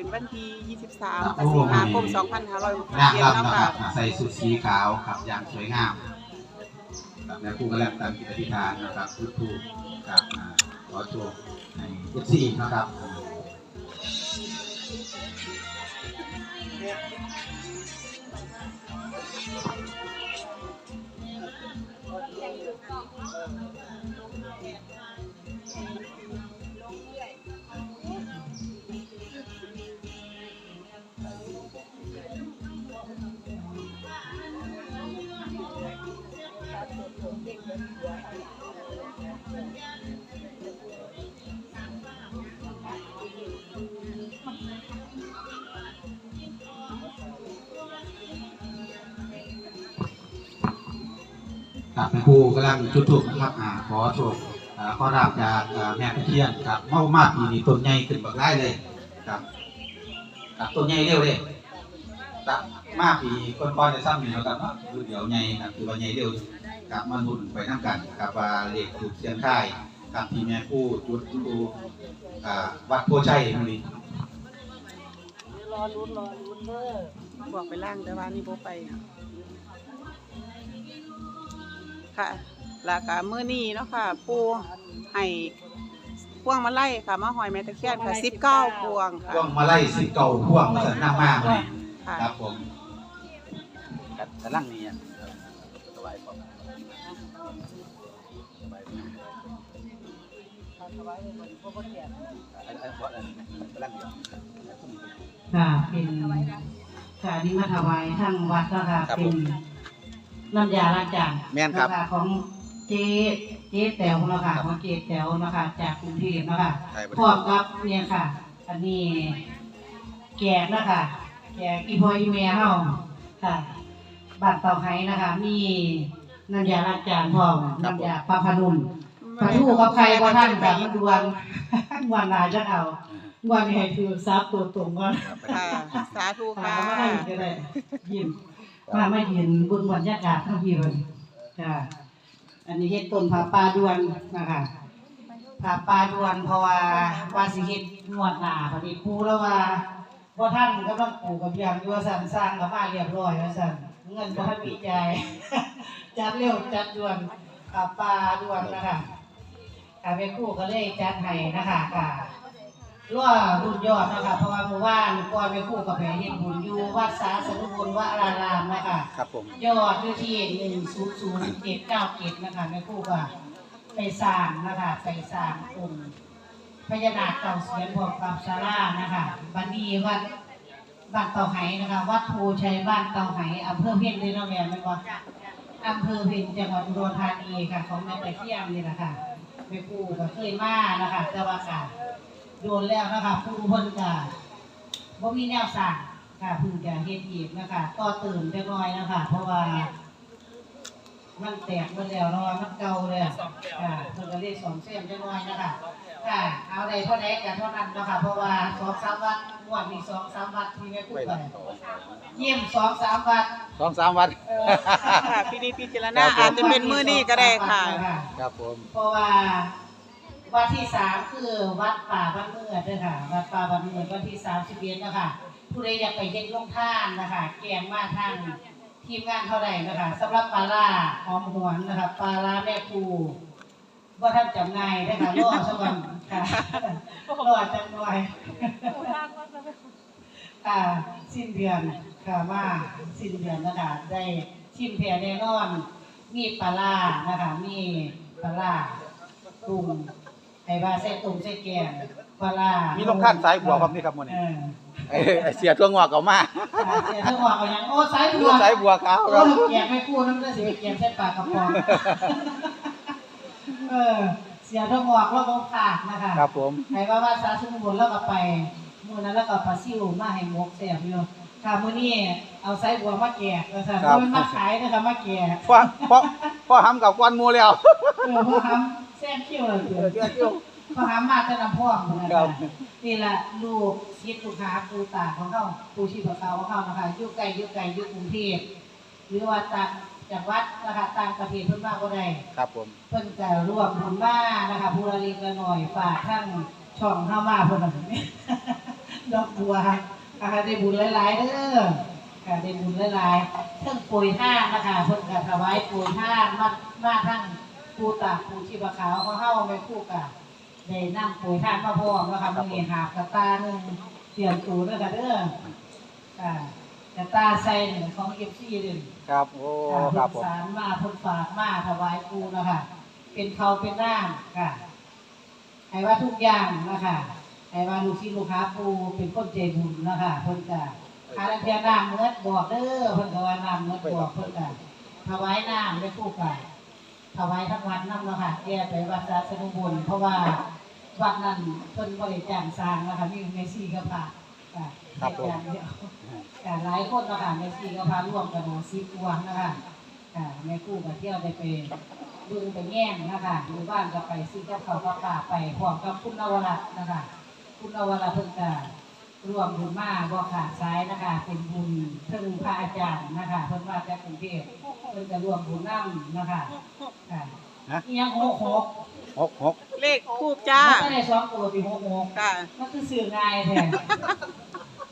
เป็นวันที่ 23พฤษภาคมนาง2567รำเนาะนะคค่ะรับใส่สุดสีขาวครับอย่างสวยงามครับแล้วผู้ก็แล้วตามกิจธิษฐานนะครับพุทธูครับอ่าขอโชคในเอฟซีนะครับ ครับแม่ครูกำลังจุดถูกนะครับอ่าขอโชคอ่าขอราบจากอ่าแม่ตะเคียนครับเมามากปีนี้ต้นใหญ่ขึ้นบักได้เลยครับครับต้นใหญ่เร็วเลยตักมากปีก้อนๆจะซ้ำนี่แล้วครับเนาะคือเดี๋ยวใหญ่ครับคือว่าใหญ่เร็วครับมาหุ่นไปน้ำกันครับว่าเลขถูกเสียงค่ายครับที่แม่ครูจุดครูอ่าวัดโพชัยมื้อนี้รอลุ้นรอลุ้นเด้อบอกไปล่างแต่ว่านี่โบไป ค่ะแล้วก็มื้อนี้เนาะค่ะ ปูให้พวงมาไล่ค่ะมาหอยแม่ตะเคียนค่ะ19พวงค่ะ พ่วงมาไล่สิเก่าพ่วงมาสันน้ามากเลยค่ะ ครับผมครับกำลังนี้อะสบายพอถวายเลยบ่บ่แก่อันอันเพราะอันกำลังอยู่ค่ะเป็นค่ะนี่มาถวายทางวัดแล้วค่ะครับเป็ผนม น้ำยาล้างจานแม่นครับะะของเจ๊เจ๊แต๋วเนาะค่ะของเจ๊แต๋วเนาะค่ะจากกรุงเทพเนาะค่ะใช่บ่พร้อมกับเนี่ยค่ะ อันนี้แกกเนาะค่ะแกกอีพออีเมียเฮาค่ะบัตรเต่าไห้นะคะ มีน้ำยาล้างจานพร้อมน้ำยาปลาพนุ่ม ปลาทูกับใครว่าท่านแบบมันดวนวันนาจะเอาวันนี้ให้คือซับตัวตรงก่อน ค่ะ สาธุถาค่ะมว่าได้ก็ได้ยิ้ม มาไม่ยืนเบนบรรยากาศทั้งพี่เลยค่ะอันนี้เฮ็ดต้นผาป่าดวนนะคะผาป่าดวนเพราะว่าว่าสิเฮ็ดงวดหน้าพอดีปูแล้วว่าบ่ท่านกำลังปลูกกับยางอยู่ว่าสั่นสร้างกับมาเรียบร้อยว่าสั่นเงินบ่ทันมีใจจัดเร็วจัดด่วนผาป่าดวนนะคะค่ะแม่ครู่ก็เลยจัดให้นะคะค่ะ รั่วรุ่นยอดนะคะเพราะว่าเมื่อวานก่อนแม่ครู่กับแม่เฮ็ดบุญอยู่วัดสาสนุบุญวรารามนะคะครับผม ยอดอยู่ที่หนึ่งศูนย์ศูนย์เจ็ดเก้าเจ็ดนะคะแม่ครู่ก็ไปสร้างนะคะไปสร้างองค์พญานาคเก่าเสียนพร้อมกับศาลานะคะบัดนี้วัดบ้านเตาไหนะคะ วัดโพชัยบ้านเตาไหอำเภอเพียงเลยเนาะแม่แม่นบ่อำเภอเพียงจังหวัดอุดรธานีค่ะ ของแม่ตะเคียนนี่แหละค่ะแม่ครูก็เคยมานะคะแต่ว่าค่ะ โดนแล้วนะคะครูเพิ่นก็บ่มีแนวสั่งค่ะเพิ่งจะเฮ็ดอีกนะคะต่อเติมจักหน่อยนะคะ เพราะว่ามันแตกหมดแล้วเนาะมันเก่าเลยอะค่ะเพิ่นก็เลยสองเส้นจักหน่อยนะคะค่ะ เอาได้เท่าใดก็เท่านั้นเนาะคะเพราะว่าสองสามวัดงวดมีสองสามวัดที่แม่ครูไปเยี่ยมสองสามวัดสองสามวันเออค่ะพี่นิพิจารณาอาจจะเป็นมื้อนี้ก็ได้ค่ะ ครับผม เพราะว่า วัดที่สามคือวัดป่าบ้านเมื่อดเด้อค่ะ วัดป่าบ้านเมื่อดวันที่สามสิบเอ็ดนะคะผู้ใดอยากไปเฮ็ดลงท่านนะคะแกงมาท่างทีมงานเท่าไหร่นะคะสำหรับปลาล่าหอมหวนนะคะปลาล่าแม่ครูว่าท่านจำง่ายนะคะรอสักวันค่ะรอจังหน่อยค่ะสิ้นเดือนค่ะมาสิ้นเดือนนะคะได้ชิมแพรแน่นอน มีปลาล่านะคะมีปลาล่าตุ่ม ไอ้ว่าใส่ตุ่มใส่แกงปลาล่ามีมีลงข้างซ้ายบัวครับนี่ครับมื้อเอนี้อไอ้ไอ้เสียตัวงอกเก่ามาอ่าเสียเท่าว่าเอาหยังโอ้สายบัลูวกสายบัวขาวโอ้ครับ แกงไม่คู่น้ำเลือดสิไปแกงใส่ปากกระป๋อง เออ เสียเท่าบอกแล้วก็ขาดนะคะครับผม ใครว่าว่าสาธุบนแล้วก็ไปมื้อนั้นแล้วก็ปลาซิวมาให้หมกแซ่บอยู่ค่ะมื้อนี้เอาไส้บัวมาแกกว่าซั่นเพราะมันมาขายนะคะมาแกกพ่อพ่อพ่อหำกับกวนหมูแล้ว เออพ่อทำ แซ่บเขี้ยวเลยเออเชื่อเชื่อพ่อทำมาแต่น้ำพ่วงเหมือนครักับนนี่แหละลูกศิษย์ลูกหาปูตาของเขาปูชีพเขาของเขานะคะอยู่ไกลอยู่ไกลอยู่กรุงเทพหรือว่าต่างจากวัดนะคะต่างประเทศเพิ่นมาบ่ได้ ครับผม เพิ่นจะร่วมบุญมานะคะผู้ละเล็กละน้อยฝากทั้งช่องเข้ามาเพิ่นน่ะดอกบัวนะคะได้บุญหลายๆเด้อค่ะได้บุญหลายๆเทั้งโปรยทานนะคะเพิ่นก็ถวายโปรยทานมามาทั้ง ปูตากปูชีพขาวเขาเฮาแม่ครู่กะได้นำโปรยทานมาพร้อมนะคะมื้อนี้หาบกระตาหนึงเตรียมตูเด้อค่ะเด้อค่ะกระตาใส่หนึ่งของ FC เด้อครับโอ้ค่ะครับผเพิ่นมสารมาเพิ่นฝากมาถวายปูนะคะเป็นเขาเป็นร่างค่ะให้ว่าทุกอย่างนะคะให้ว่าลูกศิษย์ลูกค้าปูเป็นคนใจบุญนะคะเพิ่นก็คาราเทียน้ำเมื่อบอกเด้อเพิ่นก็ว่าน้ำเมื่อบอกเพิ่นก็ถวายน้ำได้คู่กัน ถวายทั้งวัดน้ำเนาะค่ะแก้ไปวัดสาสนุบุญเพราะว่าวัดนั้นเพิ่นบ่ได้จ้างสร้างนะคะมีเมซี่กับพระค่ะครับผมจ้างเดียวค่ะหลายคนเนาะค่ะแม่ซี่ก็พาร่วมกันสิบตัวนะคะค่ะแม่กู้กับเที่ยวได้ไปดูไปแง่งนะคะหมู่บ้านก็ไปซื้อกับเขาวกับป่าไปพร้อมกับคุณนวรัตน์นะคะ คุณนวรัตน์เพิ่งจะ ร่วมบุญมาบ่ขาดสายนะคะ เป็นบุญเพิ่งพระอาจารย์นะคะเพิ่นมาจากกรุงเทพเพิ่นจะร่วมบุญนั่นะคะค่ะฮะอีหยังหกหกหกหกเลขทูบจ้า มันก็ได้สองตัวปีหกหกค่ะมันคือสื่อง่ายแท้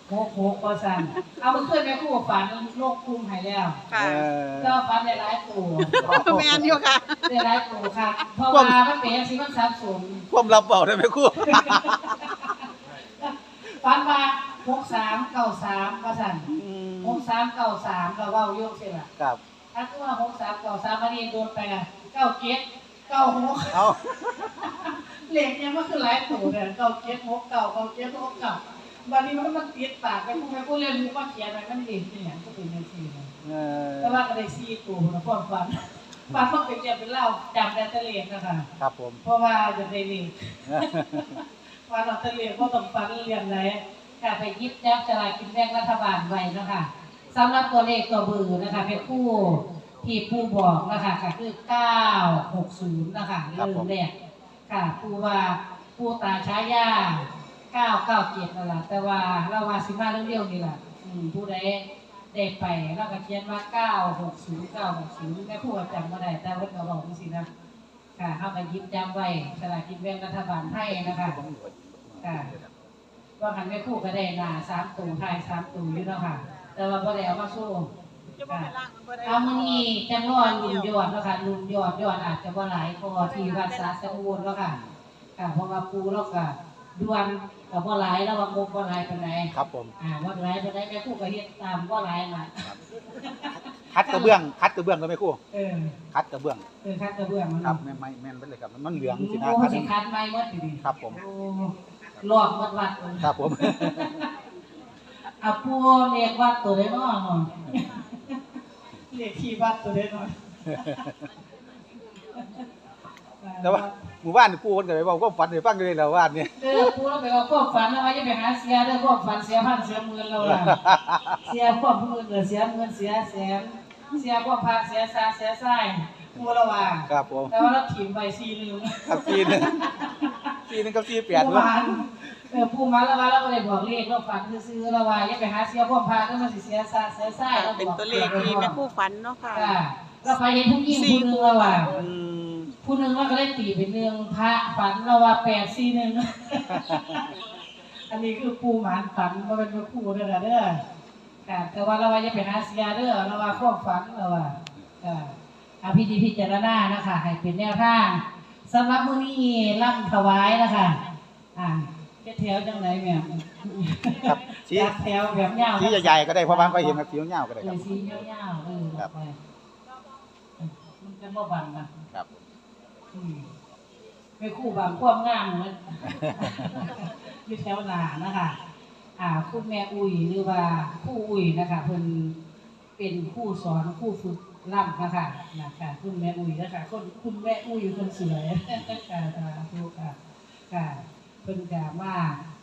โคกโคกก็สั่นเอามันขึ้นไปคู่ฝันโลกคุมให้แล้วค่ะ เออก็ฝันได้หลายตัวแมนอยู่ค่ะ ได้หลายตัวค่ะเพราะว่ามันเป็นสิมันสับสน ความลับเบาได้ไหมครู่ ฝันว่าหกสามเก้าสามก็สั่นหกสามเก้าสามก็เว้าโยกสิล่ะครับ ถ้าคือว่าหกสามเก้าสามมันนี่โดนไปอะเก้าเจ็ดเก้าหกเอาเหล็กเนี่ยมันคือหลายตัวเนี่ยเก้าเจ็ดหกเก้าเก้าเจ็ดหกเก้าวันนี้มันมันติดปากไปพวกแม่ผู้เรียนรู้ว่าเขียนอะไรมันเด่นเนี่ยก็เป็นอย่างนี้เออแต่ว่าก็ได้ซีตัวนะพ่อฟันฟันต้องเป็นเจ็บเป็นเล่าจำได้แตะเลกนะคะ ครับผมเพราะว่าจะได้เลก ฟันเราแตะเลกก็ต้องฟันเรียนไหนค่ะไปยิบยับสลากกินแบ่งรัฐบาลไว้นะคะสำหรับตัวเลขตัวเบอร์นะคะเป็นคู่ที่ผู้บอกนะคะค่ะคือ 960 นะคะเริ่มแรกค่ะผู้ว่าผู้ตาช้ายา997นั่นแหละแต่ว่าเราว่าสิมาเร็วๆนี่แหละอืมผู้ใดได้ไปแล้วก็เขียนว่า 960 960แม่ครูก็จำบ่ได้แต่เพิ่นก็บอกจังซี่นะ ค่ะเฮาก็หยิบจำไว้สลากกินแบ่งรัฐบาลไทยนะคะค่ะว่าคันแม่ครูก็ได้หน้า3ตัวท้าย3ตัวอยู่เนาะค่ะ แต่ว่าบ่ได้เอามาโชว์จะบ่ไปล่างมันบ่ได้เอามื้อนี้จังรอลุ้นยอดเนาะค่ะลุ้นยอดยอดอาจจะบ่หลายพอที่วัดสาสมุนเนาะค่ะค่ะเพราะว่าปูเราก็ด่วนก็บ่หลายแล้วว่างบบ่หลายปานใดครับผมอ่าบ่หลายปานใดแม่ครูก็เฮ็ดตามบ่หลายน่ะ คัดกระเบื้อง คัดกระเบื้องก็ไหมครู่เออคัดกระเบื้องเออคัดกระเบื้องมันครับแม่นไม่แม่นไปเลยครับมันเหลืองสินะโอ้คัดสิคัดไม้หมดดิครับผมโอ้ลอกวัดวัดเลยครับผมอะปูเรียกวัดตัวได้น้อเนาะเรียกที่วัดตัวได้น้อย แต่ว่าหมู่บ้านนี่ปู่คนก็ไปบอกความฝันให้ฟังอยู่เลยแล้วว่านเนี่ยเออปูเราไปเอาความฝันแล้วว่าจะไปหาเสียเด้อความฝันเสียพันเสียหมื่นเราล่ะเสียความผู้อื่นเหลือเสียเงินเสียแสนเสียความพาเสียซาเสียไส้ปูเราว่าครับผมแต่ว่าเราถิ่มไปซีหนึงครับปีหนึงปีหนึงกับปีแปดผู้เนาะมันเออผู้มันแล้วว่าเราก็เลยบอกเลขเราฝันซื้อๆเราว่าอย่าไปหาเสียความพาก็มันสิเสียซาเสียไส้เราเป็นบอกตัวเลขที่แม่ครู่ฝันเนาะค่ะค่ะเราไปเห็นผู้หญิงผู้หนึงเราว่าอืม ผู้หนึงเราก็เลยตีเป็นเรื่องพระฝันเราว่าแปดสี่หนึ่ง อันนี้คือปูหมานฝันมาเป็นปูเด้อเด้อค่ะแต่ว่าเราว่าอย่าไปหาเสียเด้อเราว่าความฝันเราว่าค่ะอาพิธีพิจารณานะคะให้เป็นแนวทางสำหรับมื้อนี้ร่ำถวายนะคะอ่าเฮ็ดแถวจังไดแม่ครับสีจัดแถวแบบยาวสีใหญ่ๆก็ได้เพราะบางก็เห็นครับสียาวๆก็ได้เอครัอบ สียาวๆเออครับไปมันจะบ่บังกันครับอืม ไปคู่บางความงามเหมือนอยู่แถวหนานะคะ อ่าคุณแม่อุ้ยหรือว่าคู่อุ้ยนะคะเพิ่นเป็นคู่สอนคู่ฝึกล่ำนะคะนะคะคุณแม่อุ้ยนะคะคนคุณแม่อุ้ยคนสวยค่ะสาธุค่ะค่ะเพิ่นจะมา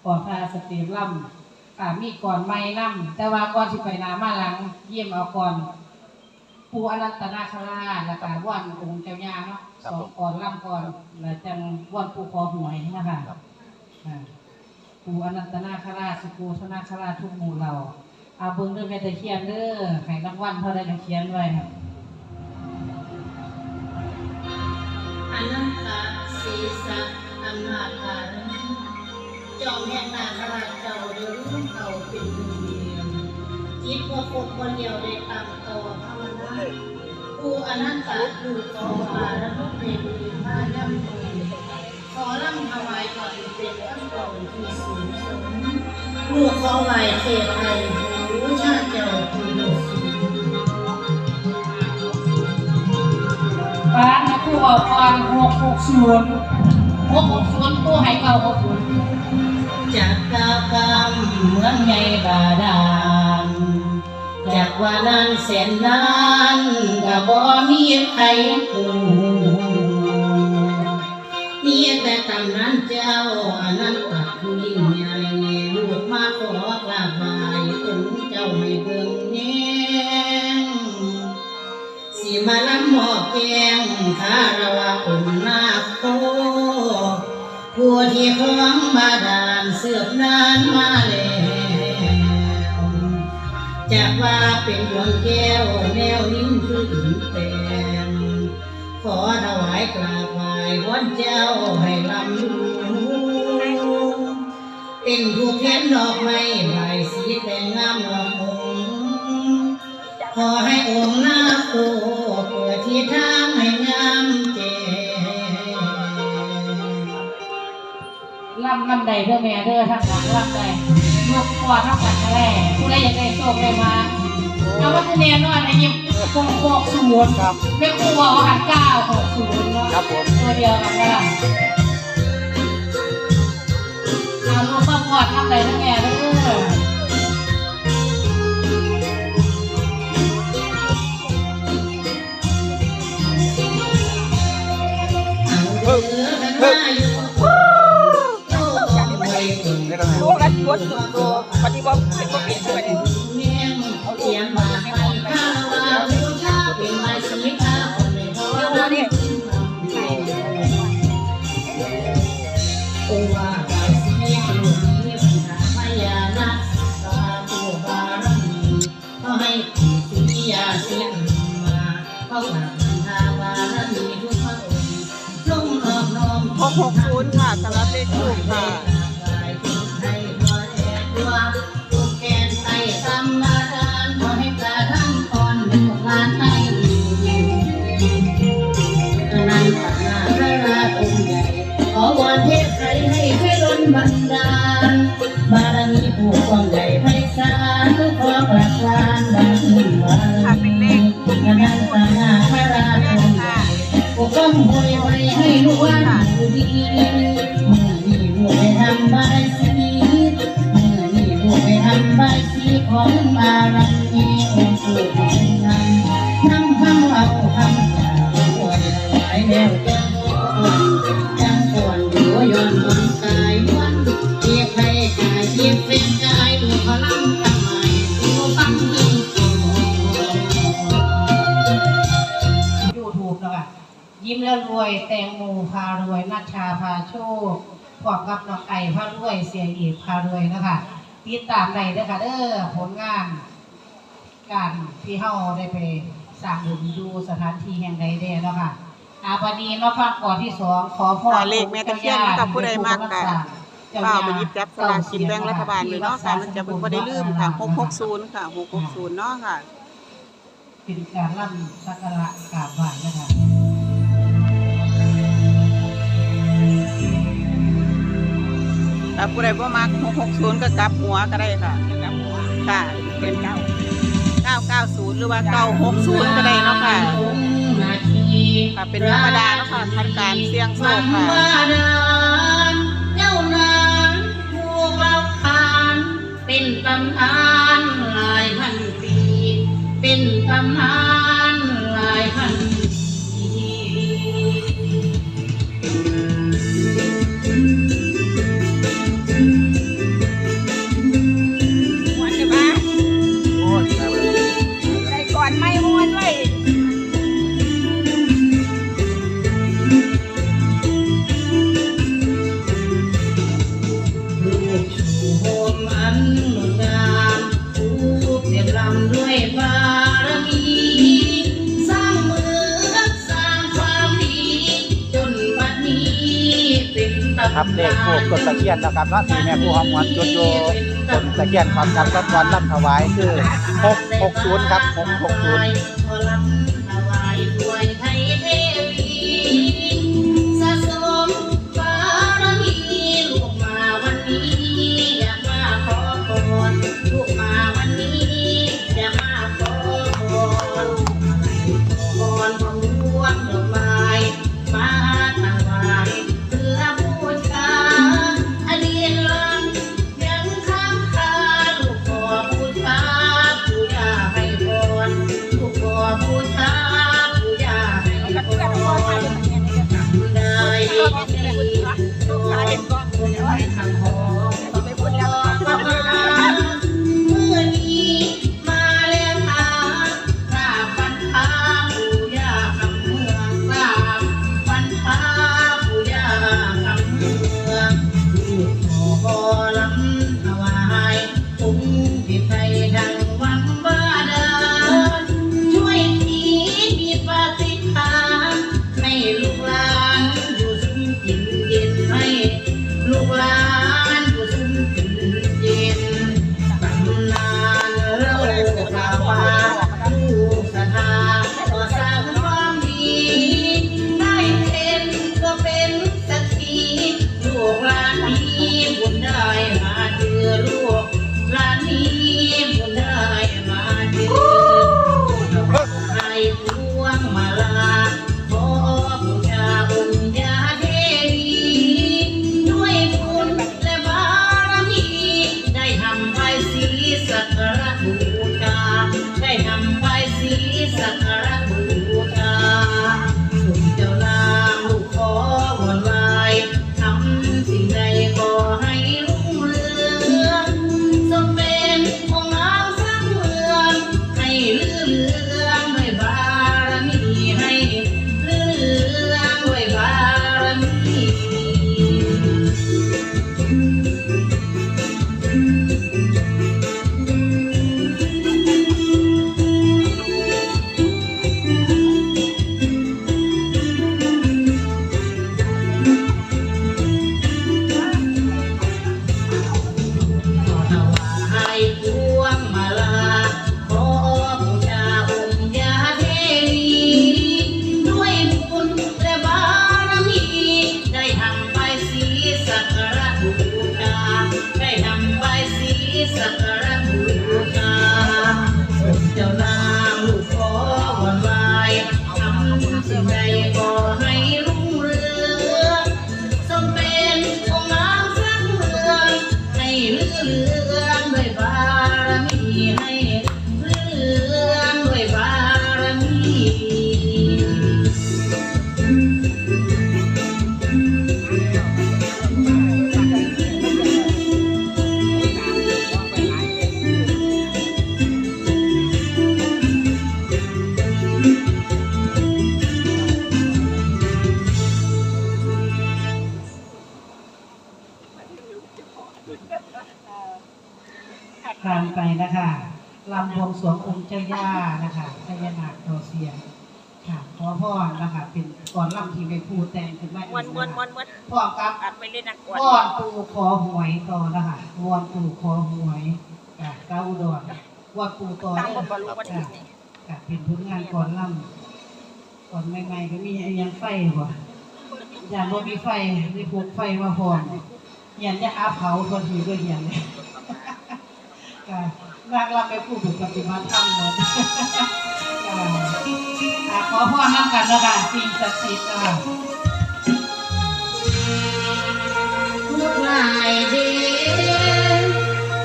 ก่อนพาสตรีมล่ำค่ะมีก่อนไม้ล่ำแต่ว่าก่อนสิไปนามาหลัง เยี่ยมเอาก่อนปูอนันตนาคราชแล้วก็ว่านองค์เจ้าย่าเนาะ ขอก่อนล่ำก่อนแล้วจังวันปูคอหวยนะคะปูอนันตนาคราชปูธนาคราชทุกหมู่เราเอาเบิ้งด้วยแม่ตะเคียนเด้อไข่รางวัลเท่าไรก็เขียนไว้ค่ะอนันตศีสักอนาคาจอมแห่งนาคราชเจ้าเดือรุ่งเขาเป็นหนึ่งเดียวจิตว่าปนคนเดียวได้ตั้งตัวภาวนา ผู้อนันตดูโตมาแล้วก็เป็นมาย่ำมือขอร่ำถวายก่อนเป็นขั้นตอนที่สูงสุดลูกขอไหวเทไทยผู้ชาติเจ้าผู้ดุสูงบ้านนะผู้ออกก่อนหกหกศูนย์หกหกศูนย์ผู้ให้เก่าหกศูนย์จักรกรรมเมือนไงบาดาล จากว่านั้นแสนนานก็บ่มีใครรู้มีแต่ตำนานเจ้าอันนั้นตัดผู้ยิ่งใหญ่ลูกมาขอกราบไหว้องเจ้าให้เบิ่งแยงสิมาลำหมอกแกงคาราวะองค์นาโตผู้ที่คล้องบาดาลเสือบนานมาแล้ว จากว่าเป็นดวงแก้วแนวนิ้มคือถึงแตงขอถวายกราบไหว้วันเจ้าให้ลำลูเป็นผู้แขนดอกไม้ใบสีแดงงามละมุงขอให้องค์นาคโตเปิดที่ทางให้งามแจ้งลำลำใดเด้อแม่เด้อทั้งหลังลำใด ลูกพ่อทั้งกันแร่ผู้ใดอยากได้โชคได้มาเอาว่าคือแน่นอนอ้ยิ้มหกหกศูนย์ครับแม่ครูบอกหันเก้าหกศูนย์เนาะครับผมตัวเดียวกันก็ได้เอาลูกต้องกอดทำใดเด้งแง่ รัดรถสุดตัวปฏิบัติเป็นคนผิดด้วยเมียงเสียงมาให้ข้าวว่าผู้ชาเป็นไม้สีขาวในท้องน้ำโอว่าไม้สีขาวนี้ปัญหาพญานาคตา ว่าอยู่ดีเมื่อนี้ลูกไปทำบสีเมื่อนี้ลูกไปทำบสีของบารมี แล้วรวยแตงโมพารวยนัชชาพาโชคพร้อมกับน้องไก่พารวยเสียเอกพารวยนะคะติดตามได้เด้อค่ะเด้อผลงานการที่เฮาได้ไปสร้างบุญดูสถานที่แห่งใดแด่เนาะค่ะอาบันนี้มาฟังก่อนที่สองขอพรค่ะเลขแม่ตะเคียนกับผู้ใดมากกะเปล่าไปหยิบจับสลากกินแบ่งรัฐบาลเลยเนาะค่ะมันจะเป็นบ่ได้ลืมค่ะหกหกศูนย์ค่ะหกหกศูนย์เนาะค่ะ เป็นการร่ำสักการะกราบไหว้นะคะ ถ้าผู้ใดบ่มักหกหกศูนย์ก็กลับหัวก็ได้ค่ะ กลับหัวค่ะ เป็นเก้าเก้าเก้าศูนย์หรือว่าเก้าหกศูนย์ก็ได้เนาะค่ะค่ะเป็นธรรมดาเนาะค่ะทำการเสี่ยงโชคค่ะเป็นตำนานหลายพันปี เป็นตำนาน บรมีเคด็นตำนรับเลขทูบต้นตะเคียนนะครับว่าที่แม่ผู้หอมหวนจุดโยต้นตะเคียนความครับต้นวันนับถวายคือ660ครับ660 ตัวคนไว้ทางหอ มาเองม้วนม้วนนะม้วคะนม้วนพร้อมกับอัดไปเล่นนักกวดวอนปู่ขอหวยต่อนะคะวอนปู่ขอหวยจากเก้าอุดรวอนปู่ต่อตั้งเด้บอนบอลลูนวันค่ะที่นี่ค่ะเป็นผลงานก่อนล่ำก่อนใหม่ๆก็มีไอ้ยังไฟบ่อย่างบ่มีไฟมีพวกไฟมาพร้อมเหียนจะอาเผาคนทีก็เหียนเลยค่ะนางรำไปพูดถึงปฏิมาธรรมเนาะค่ะอะขอพ่อน้ำกันนะคะสิ่งศักดิ์สิทธิ์นะคะายเด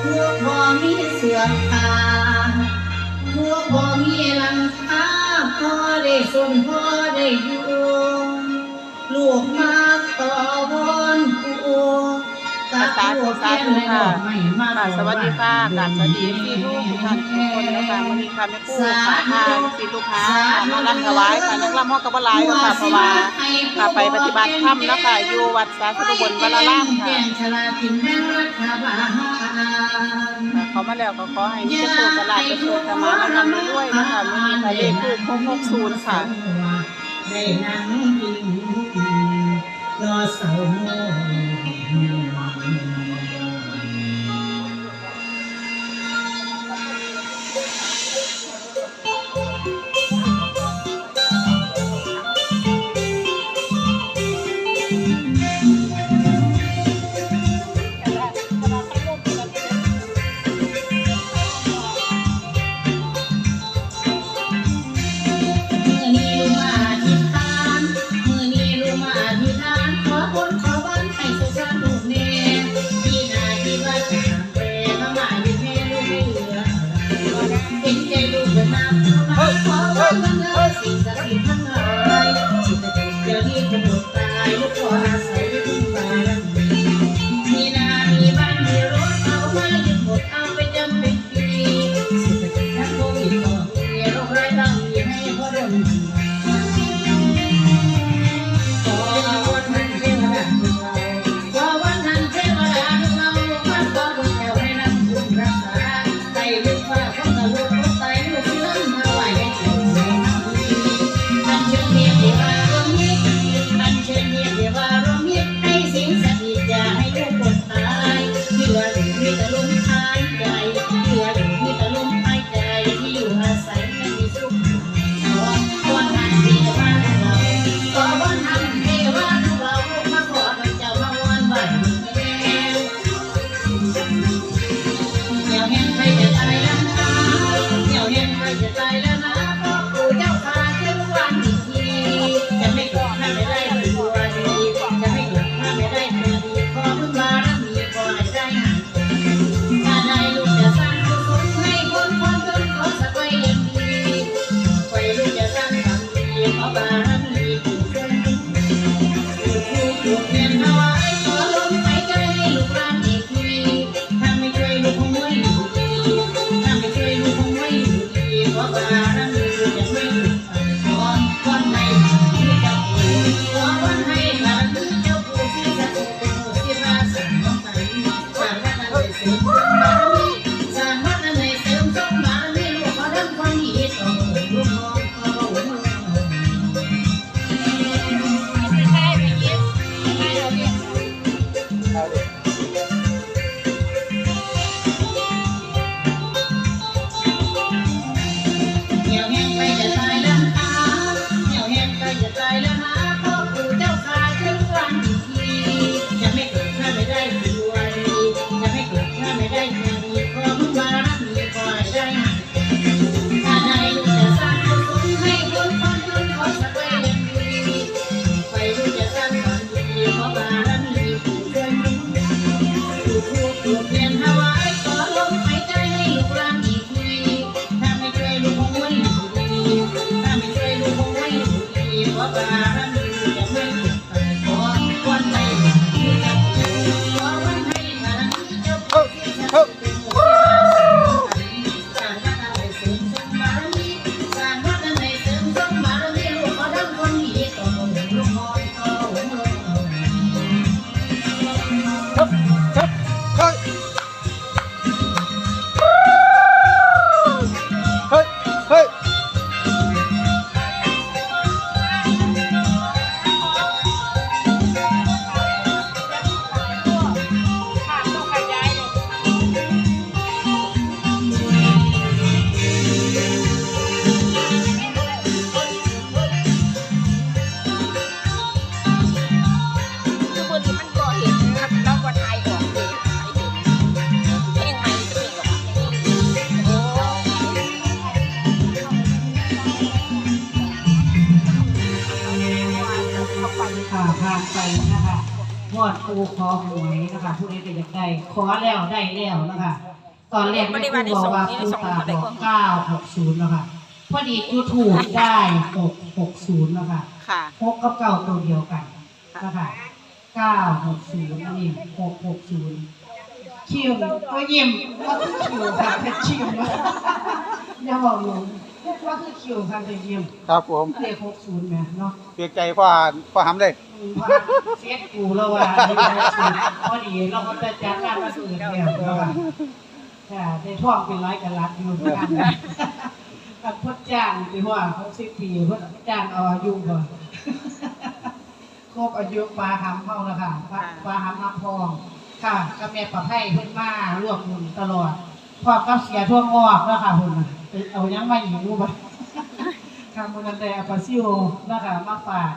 พวกบ่มีเสื้อผ้าพวกบ่มีหลังคาพอได้สนพอได้อยู่ลูกมาต่อบ่าธุสาธุค่ะสวัสดีค่ะกาบสวัสดีพี่ลูกทุกท่านทุกคนนะคะวันนี้ค่ะแม่คู่ค่ะทางพี่ลูกค้ามารับถวายค่ะนักล่ำห้องกระบลายค่ะพราะว่าค่ะไปปฏิบัติธรรมนะคะอยู่วัดสาธุบลวรารามค่ะเขามาแล้วก็ขอให้มีโชคตลาดจะโชคสมาธิกันด้วยนะคะมีหมายเลขคู่หกหกศูนย์ค่ะได้นั่งยิงรอเสาโม แล้วนะคะตอนแรกแม่ครูบอกว่าคุณตาบอกเก้าหกศูนย์แล้คะพอดียูทูบได้หกหกศูนย์แล้วค่ะหกกับเก้าตัวเดียวกันนะคะเก้าหกศูนย์นี่หกหกศูนย์คิวก็ยิ้มก็คือคิวค่ะเป็นคิวอย่าบอกหนูว่าคือคิวค่ะเป็นยิ้มครับผมเลขหกศูนย์ไหมเนาะเปลี่ยนใจพ่อพ่อทำเลย ว่าเสียกูแล้วว่าพอดีเราก็จะจัดการมาสู่เดียวแล้วว่าค่ะในท่องเป็นร้อยกันลัดอยู่ด้วยกันกับพดจ้างหรือว่าเขาสิบปีพดจ้างเอาอายุก่อนครบอายุปลาหามเข้าแล้วค่ะปลาหามน้ำพอง ค่ะก็แม่ประไพ่เพื่อนมารวบหุ่นตลอดพ่อก็เสียท่วงอกแล้วค่ะหุ่นเอายังไม่หิวบ่ค่ะมูนันแต่ปลาซิโอแล้วค่ะมาฝาก